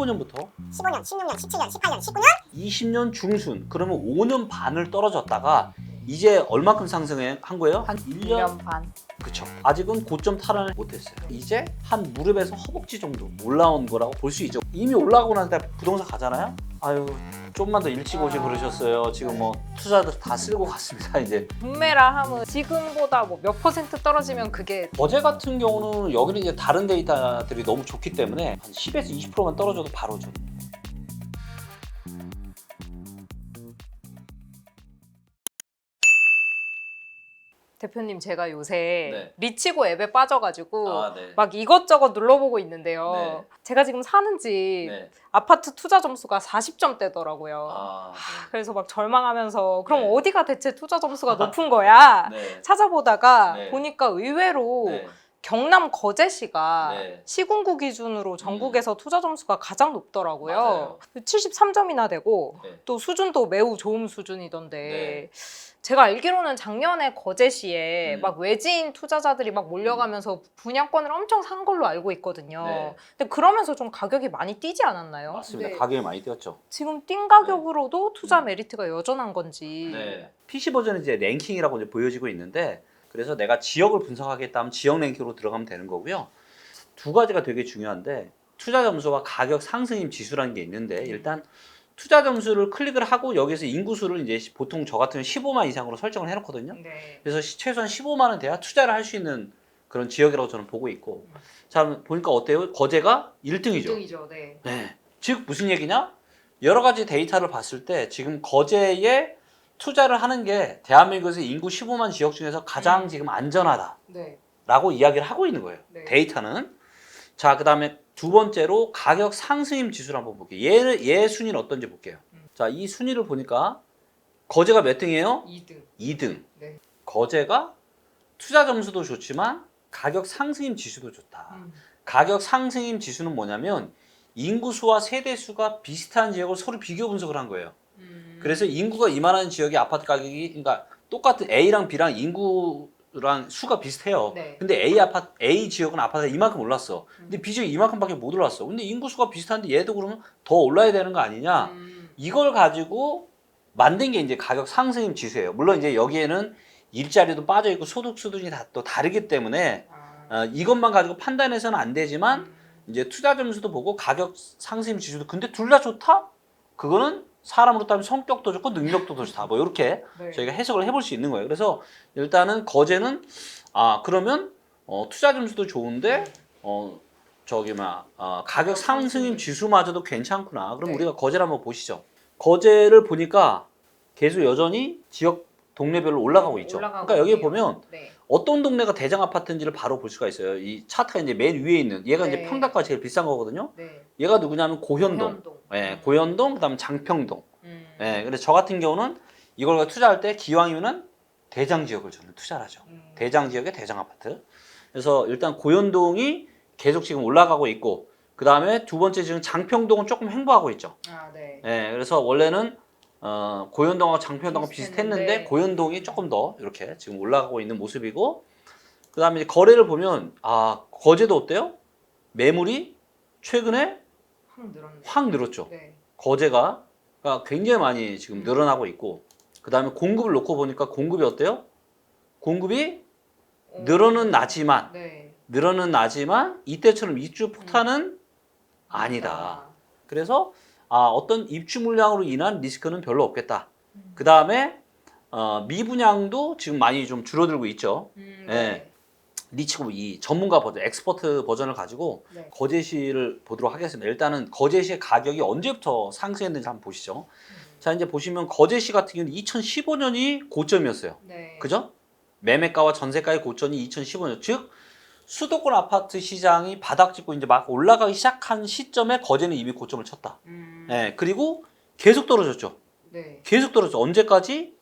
15년부터? 15년, 16년, 17년, 18년, 19년? 20년 중순. 그러면 5년 반을 떨어졌다가 이제 얼마큼 상승한 거예요? 한 1년? 1년 반. 그쵸. 아직은 고점 탈환을 못했어요. 이제 한 무릎에서 허벅지 정도 올라온 거라고 볼 수 있죠. 이미 올라가고 난 다음에 부동산 가잖아요? 아유 좀만 더 일찍 오지 아. 그러셨어요. 지금 뭐 투자들 다 쓸고 갔습니다 이제. 국매라 하면 지금보다 뭐 몇 퍼센트 떨어지면 그게 어제 같은 경우는 여기는 이제 다른 데이터들이 너무 좋기 때문에 한 10에서 20%만 떨어져도 바로 줘 대표님 제가 요새 네. 리치고 앱에 빠져가지고 네. 막 이것저것 눌러보고 있는데요. 네. 제가 지금 사는지 네. 아파트 투자 점수가 40점대더라고요. 아, 그래서 막 절망하면서 그럼 네. 어디가 대체 투자 점수가 높은 거야? 네. 찾아보다가 네. 보니까 의외로 네. 경남 거제시가 네. 시군구 기준으로 전국에서 투자 점수가 가장 높더라고요. 맞아요. 73점이나 되고 네. 또 수준도 매우 좋은 수준이던데 네. 제가 알기로는 작년에 거제시에 음. 막 외지인 투자자들이 막 몰려가면서 분양권을 엄청 산 걸로 알고 있거든요. 네. 근데 그러면서 좀 가격이 많이 뛰지 않았나요? 맞습니다. 네. 가격이 많이 뛰었죠. 지금 뛴 가격으로도 투자 음. 메리트가 여전한 건지. 네. PC 버전은 이제 랭킹이라고 이제 보여지고 있는데 그래서 내가 지역을 분석하겠다면 지역 랭킹으로 들어가면 되는 거고요. 두 가지가 되게 중요한데 투자 점수와 가격 상승임 지수라는 게 있는데 일단 투자 점수를 클릭을 하고 여기서 인구수를 이제 보통 저 같은 15만 이상으로 설정을 해놓거든요. 네. 그래서 시- 최소한 15만 원 돼야 투자를 할 수 있는 그런 지역이라고 저는 보고 있고 자 보니까 어때요? 거제가 1등이죠. 1등이죠. 네. 네. 즉 무슨 얘기냐? 여러 가지 데이터를 봤을 때 지금 거제에 투자를 하는 게 대한민국에서 인구 15만 지역 중에서 가장 음. 지금 안전하다라고 네. 이야기를 하고 있는 거예요. 네. 데이터는. 자, 그다음에 두 번째로 가격 상승임 지수를 한번 볼게요. 얘, 얘 순위는 어떤지 볼게요. 음. 자, 이 순위를 보니까 거제가 몇 등이에요? 2등. 2등. 네. 거제가 투자 점수도 좋지만 가격 상승임 지수도 좋다. 음. 가격 상승임 지수는 뭐냐면 인구수와 세대수가 비슷한 지역을 서로 비교 분석을 한 거예요. 음. 그래서 인구가 이만한 지역의 아파트 가격이 그러니까 똑같은 A랑 B랑 인구 랑 수가 비슷해요. 네. 근데 A 아파트 A 지역은 아파트가 이만큼 올랐어. 근데 B 지역이 이만큼밖에 못 올랐어. 근데 인구수가 비슷한데 얘도 그러면 더 올라야 되는 거 아니냐? 음. 이걸 가지고 만든 게 이제 가격 상승임 지수예요. 물론 이제 여기에는 일자리도 빠져 있고 소득 수준이 다 또 다르기 때문에 아. 어, 이것만 가지고 판단해서는 안 되지만 음. 이제 투자 점수도 보고 가격 상승 지수도 근데 둘 다 좋다? 그거는 사람으로 따면 성격도 좋고 능력도 좋다. 뭐 이렇게 네. 저희가 해석을 해볼 수 있는 거예요. 그래서 일단은 거제는 아 그러면 어, 투자 점수도 좋은데 어 저기 막 어, 가격 상승임 지수마저도 괜찮구나. 그럼 네. 우리가 거제를 한번 보시죠. 거제를 보니까 계속 여전히 지역 동네별로 올라가고 있죠. 올라가고 그러니까 여기 있네요. 보면 네. 어떤 동네가 대장 아파트인지를 바로 볼 수가 있어요. 이 차트가 이제 맨 위에 있는 얘가 이제 네. 평당가 제일 비싼 거거든요. 네. 얘가 누구냐면 고현동. 고현동. 예, 고현동 그다음 장평동. 음. 예, 그래서 저 같은 경우는 이걸 투자할 때 기왕이면은 대장 지역을 저는 투자를 하죠. 음. 대장 지역의 대장 아파트. 그래서 일단 고현동이 계속 지금 올라가고 있고 그 다음에 두 번째 지금 장평동은 조금 횡보하고 있죠. 아, 네. 예, 그래서 원래는 어, 고현동하고 장평동하고 비슷했는데. 비슷했는데 고현동이 조금 더 이렇게 지금 올라가고 있는 모습이고 그다음에 이제 거래를 보면 아 거제도 어때요? 매물이 최근에 확 늘었네. 확 늘었죠. 네. 거제가 그러니까 굉장히 많이 지금 늘어나고 있고 그다음에 공급을 놓고 보니까 공급이 어때요? 공급이 어. 늘어는 나지만 네. 늘어는 나지만 이때처럼 입주 폭탄은 아니다. 그래서 아, 어떤 입주 물량으로 인한 리스크는 별로 없겠다. 음. 그 다음에 어, 미분양도 지금 많이 좀 줄어들고 있죠. 음, 예. 네. 리치고 이 전문가 버전, 엑스퍼트 버전을 가지고 네. 거제시를 보도록 하겠습니다. 일단은 거제시의 가격이 언제부터 상승했는지 한번 보시죠. 자, 이제 보시면 거제시 같은 경우는 2015년이 고점이었어요. 네. 그죠? 매매가와 전세가의 고점이 2015년. 즉, 수도권 아파트 시장이 바닥 찍고 이제 막 올라가기 시작한 시점에 거제는 이미 고점을 쳤다. 음. 예, 그리고 계속 떨어졌죠. 네. 계속 떨어졌죠. 언제까지?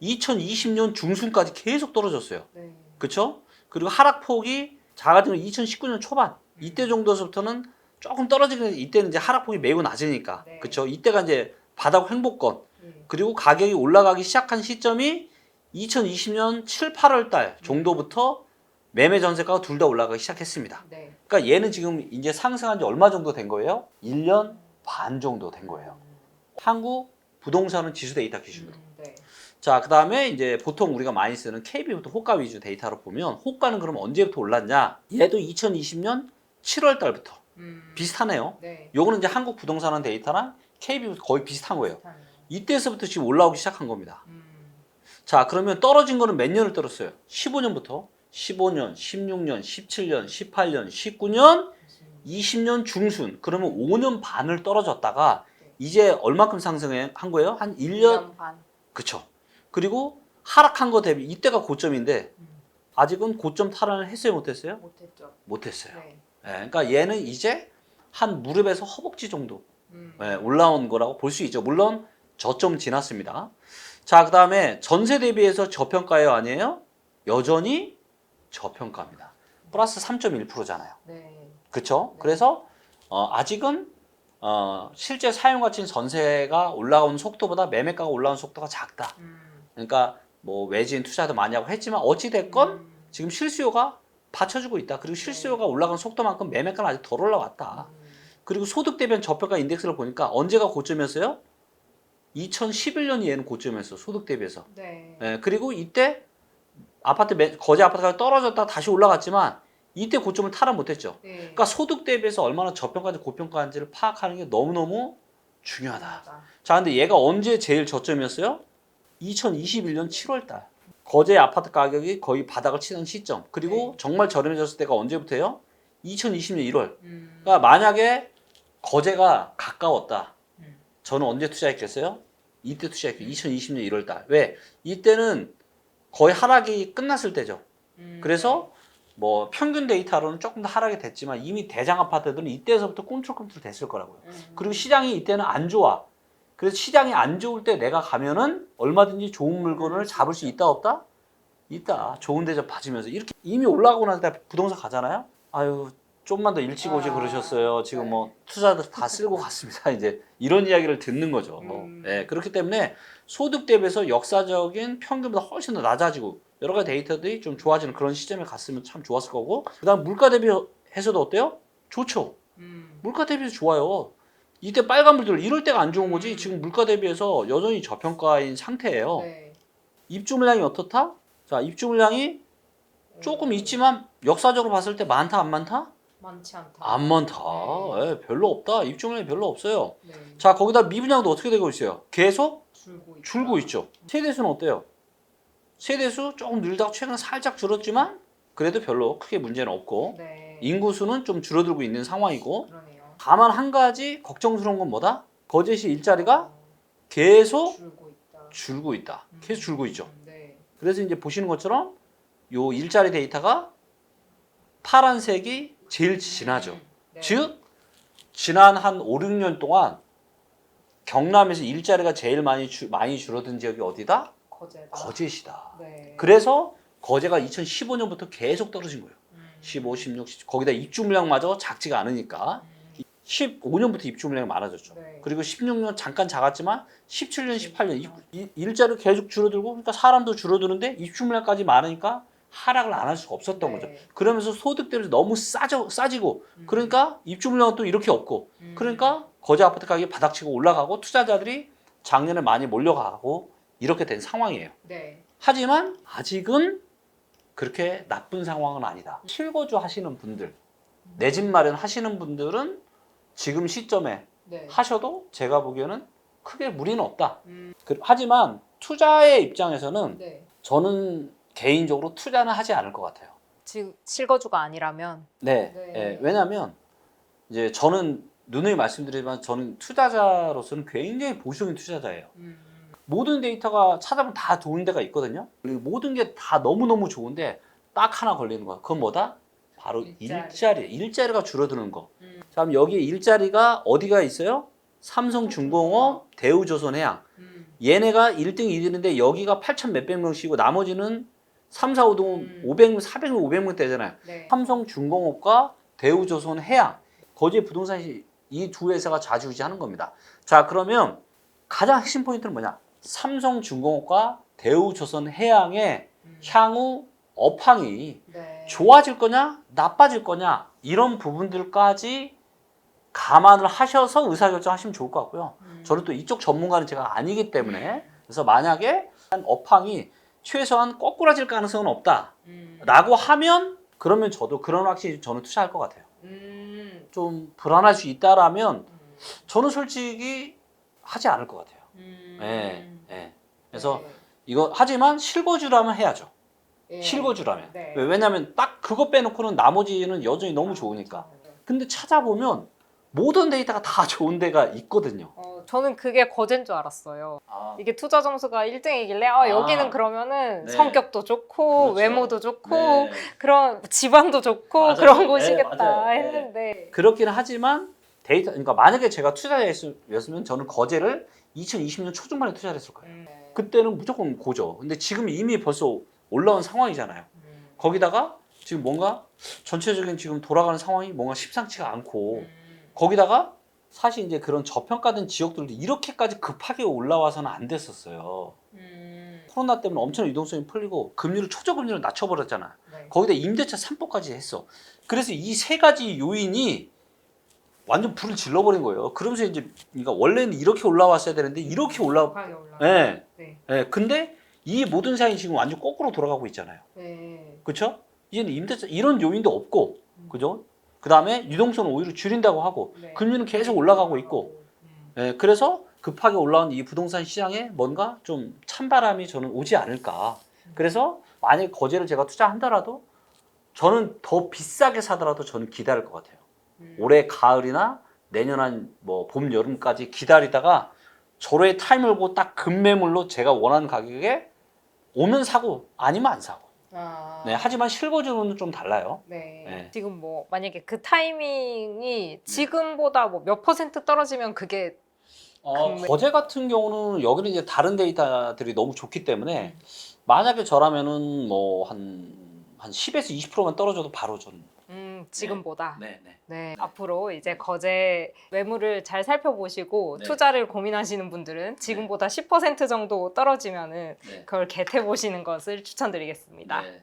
2020년 중순까지 계속 떨어졌어요. 네. 그쵸? 그리고 하락폭이 작아지는 2019년 초반 이때 정도서부터는 조금 떨어지는 이때는 이제 하락폭이 매우 낮으니까 네. 그쵸? 이때가 이제 바닥 횡보권 네. 그리고 가격이 올라가기 시작한 시점이 2020년 7, 8월 달 정도부터 매매 전세가가 둘 다 올라가기 시작했습니다. 네. 그러니까 얘는 지금 이제 상승한 지 얼마 정도 된 거예요? 1년 반 정도 된 거예요. 한국 부동산은 지수 데이터 기준으로. 음, 네. 자, 그 다음에 이제 보통 우리가 많이 쓰는 KB부터 호가 위주 데이터로 보면 호가는 그럼 언제부터 올랐냐? 얘도 2020년 7월 달부터 음, 비슷하네요. 네. 요거는 이제 한국 부동산원 데이터랑 KB부터 거의 비슷한 거예요. 비슷하네요. 이때서부터 지금 올라오기 시작한 겁니다. 음, 자, 그러면 떨어진 거는 몇 년을 떨었어요? 15년부터 15년, 16년, 17년, 18년, 19년, 20년 중순. 그러면 5년 반을 떨어졌다가 네. 이제 얼마큼 상승한 거예요? 한 1년 1년 반. 그쵸. 그리고 하락한 거 대비 이때가 고점인데 음, 아직은 고점 탈환을 했어요, 못했어요? 못했죠. 못했어요. 네. 예, 그러니까 얘는 이제 한 무릎에서 허벅지 정도 음, 예, 올라온 거라고 볼 수 있죠. 물론 저점 지났습니다. 자, 그 다음에 전세 대비해서 저평가예요, 아니에요? 여전히 저평가입니다. 플러스 3.1%잖아요. 네. 그쵸? 네. 그래서 어, 아직은 어, 실제 사용 가치인 전세가 올라오는 속도보다 매매가가 올라오는 속도가 작다. 음, 그러니까 뭐 외지인 투자도 많이 하고 했지만 어찌 됐건 음, 지금 실수요가 받쳐주고 있다. 그리고 실수요가 올라가는 속도만큼 매매가는 아직 덜 올라왔다. 음, 그리고 소득 대비한 저평가 인덱스를 보니까 언제가 고점이었어요? 2011년이 얘는 고점이었어. 소득 대비해서. 네. 예, 그리고 이때 아파트 매, 거제 아파트가 떨어졌다 다시 올라갔지만 이때 고점을 탈환 못했죠. 네. 그러니까 소득 대비해서 얼마나 저평가인지 고평가인지를 파악하는 게 너무너무 중요하다. 맞아. 자, 근데 얘가 언제 제일 저점이었어요? 2021년 7월 달. 거제 아파트 가격이 거의 바닥을 치는 시점. 그리고 네. 정말 저렴해졌을 때가 언제부터예요? 2020년 1월. 음, 그러니까 만약에 거제가 가까웠다. 음. 저는 언제 투자했겠어요? 이때 투자했겠어요. 2020년 1월 달. 왜? 이때는 거의 하락이 끝났을 때죠. 음, 그래서 뭐 평균 데이터로는 조금 더 하락이 됐지만 이미 대장 아파트들은 이때서부터 꿈틀꿈틀 됐을 거라고요. 음, 그리고 시장이 이때는 안 좋아. 그래서 시장이 안 좋을 때 내가 가면은 얼마든지 좋은 물건을 잡을 수 있다 없다? 있다. 좋은 데 좀 봐주면서 이렇게 이미 올라가고 나서 다 부동산 가잖아요. 아유 좀만 더 일찍 오지 아, 그러셨어요. 지금 네. 뭐 투자들 다 쓸고 갔습니다. 이제 이런 이야기를 듣는 거죠. 음. 네, 그렇기 때문에 소득 대비해서 역사적인 평균보다 훨씬 더 낮아지고 여러 가지 데이터들이 좀 좋아지는 그런 시점에 갔으면 참 좋았을 거고 그다음 물가 대비해서도 어때요? 좋죠. 음, 물가 대비해서 좋아요. 이때 빨간불들 이럴 때가 안 좋은 거지. 음. 지금 물가 대비해서 여전히 저평가인 상태예요. 네. 입주 물량이 어떻다? 자, 입주 물량이 조금 있지만 역사적으로 봤을 때 많다 안 많다? 많지 않다. 안 많다. 네. 예, 별로 없다. 입주 물량이 별로 없어요. 네. 자, 거기다 미분양도 어떻게 되고 있어요? 계속 줄고 있다. 줄고 있죠. 세대수는 어때요? 세대수 조금 늘다가 최근에 살짝 줄었지만 그래도 별로 크게 문제는 없고 네. 인구수는 좀 줄어들고 있는 상황이고 그러네요. 다만 한 가지 걱정스러운 건 뭐다? 거제시 일자리가 어, 계속 줄고 있다. 줄고 있다. 음, 계속 줄고 있죠. 음, 네. 그래서 이제 보시는 것처럼 요 일자리 데이터가 파란색이 제일 진하죠. 음, 네. 즉 지난 한 5, 6년 동안 경남에서 일자리가 제일 많이 주, 많이 줄어든 지역이 어디다? 거제다. 거제시다. 네. 그래서 거제가 2015년부터 계속 떨어진 거예요. 음, 15, 16, 17. 거기다 입주 물량마저 작지가 않으니까 음, 15년부터 입주 물량이 많아졌죠. 네. 그리고 16년 잠깐 작았지만 17년, 18년 이, 이, 일자리 계속 줄어들고 그러니까 사람도 줄어드는데 입주 물량까지 많으니까 하락을 안 할 수가 없었던 거죠. 네. 그러면서 소득 대비 너무 싸져, 싸지고 음, 그러니까 입주 물량은 또 이렇게 없고 음, 그러니까 거제 아파트 가격이 바닥치고 올라가고 투자자들이 작년에 많이 몰려가고 이렇게 된 상황이에요. 네. 하지만 아직은 그렇게 나쁜 상황은 아니다. 실거주 하시는 분들, 내 집 마련 하시는 분들은 지금 시점에 네. 하셔도 제가 보기에는 크게 무리는 없다. 음, 그- 하지만 투자의 입장에서는 네. 저는 개인적으로 투자는 하지 않을 것 같아요. 즉 실거주가 아니라면 네. 네. 예, 왜냐하면 이제 저는 누누이 말씀드리지만 저는 투자자로서는 굉장히 보수적인 투자자예요. 음, 모든 데이터가 찾아보면 다 좋은 데가 있거든요. 그리고 모든 게 다 너무너무 좋은데 딱 하나 걸리는 거야. 그건 뭐다? 바로 일자리. 일자리. 일자리가 줄어드는 거. 음, 자, 그럼 여기에 일자리가 어디가 있어요? 삼성중공업, 대우조선해양. 음, 얘네가 1등, 2등인데 여기가 8천 몇백 명씩이고 나머지는 3, 4, 5등 음. 500명, 400명, 500명 대잖아요. 네. 삼성 중공업과 대우조선 해양. 거제 부동산이 이두 회사가 좌지우지하는 겁니다. 자, 그러면 가장 핵심 포인트는 뭐냐? 삼성 중공업과 대우조선 해양의 음, 향후 업황이 네. 좋아질 거냐, 나빠질 거냐 이런 부분들까지 감안을 하셔서 의사결정하시면 좋을 것 같고요. 음. 저는 또 이쪽 전문가는 제가 아니기 때문에 그래서 만약에 한 업황이 최소한 거꾸라질 가능성은 없다라고 음. 하면 그러면 저도 그런 확실히 저는 투자할 것 같아요. 음. 좀 불안할 수 있다라면 저는 솔직히 하지 않을 것 같아요. 음. 예, 예. 그래서 네. 이거 하지만 실거주라면 해야죠. 예. 실거주라면. 네. 왜- 왜냐하면 딱 그거 빼놓고는 나머지는 여전히 너무 좋으니까. 근데 찾아보면 모든 데이터가 다 좋은 데가 있거든요. 어, 저는 그게 거제인 줄 알았어요. 아, 이게 투자 점수가 1등이길래 아, 여기는 아. 그러면은 네. 성격도 좋고 그렇죠. 외모도 좋고 네. 그런 집안도 좋고 맞아요. 그런 네, 곳이겠다 맞아요. 네. 했는데 그렇긴 하지만 데이터 그러니까 만약에 제가 투자했으면 저는 거제를 2020년 초중반에 투자를 했을 거예요. 음. 그때는 무조건 고죠. 근데 지금 이미 벌써 올라온 상황이잖아요. 음. 거기다가 지금 뭔가 전체적인 지금 돌아가는 상황이 뭔가 심상치가 않고 음. 거기다가 사실 이제 그런 저평가된 지역들도 이렇게까지 급하게 올라와서는 안 됐었어요. 음. 코로나 때문에 엄청 유동성이 풀리고 금리를 초저금리를 낮춰버렸잖아. 네. 거기다 임대차 산법까지 했어. 그래서 이 세 가지 요인이 완전 불을 질러버린 거예요. 그러면서 이제 그러니까 원래는 이렇게 올라왔어야 되는데 이렇게 올라. 급하게 올라. 예. 네. 예. 근데 이 모든 사이 지금 완전 거꾸로 돌아가고 있잖아요. 네. 그렇죠? 이제는 임대차 이런 요인도 없고, 음. 그죠? 그 다음에 유동성을 오히려 줄인다고 하고, 네. 금리는 계속 올라가고 있고, 음. 예, 그래서 급하게 올라온 이 부동산 시장에 뭔가 좀 찬바람이 저는 오지 않을까. 그래서 만약에 거제를 제가 투자한다라도 저는 더 비싸게 사더라도 저는 기다릴 것 같아요. 음. 올해 가을이나 내년 한 뭐 봄 여름까지 기다리다가 저로의 타임을 보고 딱 급매물로 제가 원하는 가격에 오면 사고 아니면 안 사고. 아. 네, 하지만 실거주는 좀 달라요. 네. 네. 지금 뭐 만약에 그 타이밍이 지금보다 뭐 몇 퍼센트 떨어지면 그게 어, 금매- 거제 같은 경우는 여기는 이제 다른 데이터들이 너무 좋기 때문에 음. 만약에 저라면은 뭐 한 한 10에서 20%만 떨어져도 바로 전. 음, 지금보다 네, 네. 네, 앞으로 이제 거제 매물을 잘 살펴보시고 네. 투자를 고민하시는 분들은 지금보다 10% 정도 떨어지면은 네. 그걸 겟해 보시는 것을 추천드리겠습니다. 네.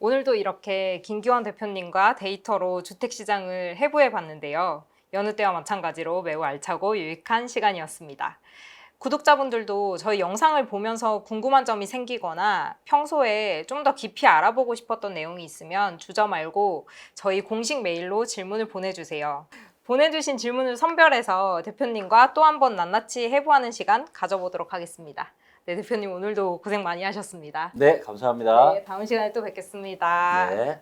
오늘도 이렇게 김기환 대표님과 데이터로 주택 시장을 해부해 봤는데요. 여느 때와 마찬가지로 매우 알차고 유익한 시간이었습니다. 구독자분들도 저희 영상을 보면서 궁금한 점이 생기거나 평소에 좀 더 깊이 알아보고 싶었던 내용이 있으면 주저 말고 저희 공식 메일로 질문을 보내주세요. 보내주신 질문을 선별해서 대표님과 또 한 번 낱낱이 해부하는 시간 가져보도록 하겠습니다. 네, 대표님 오늘도 고생 많이 하셨습니다. 네, 감사합니다. 네, 다음 시간에 또 뵙겠습니다. 네.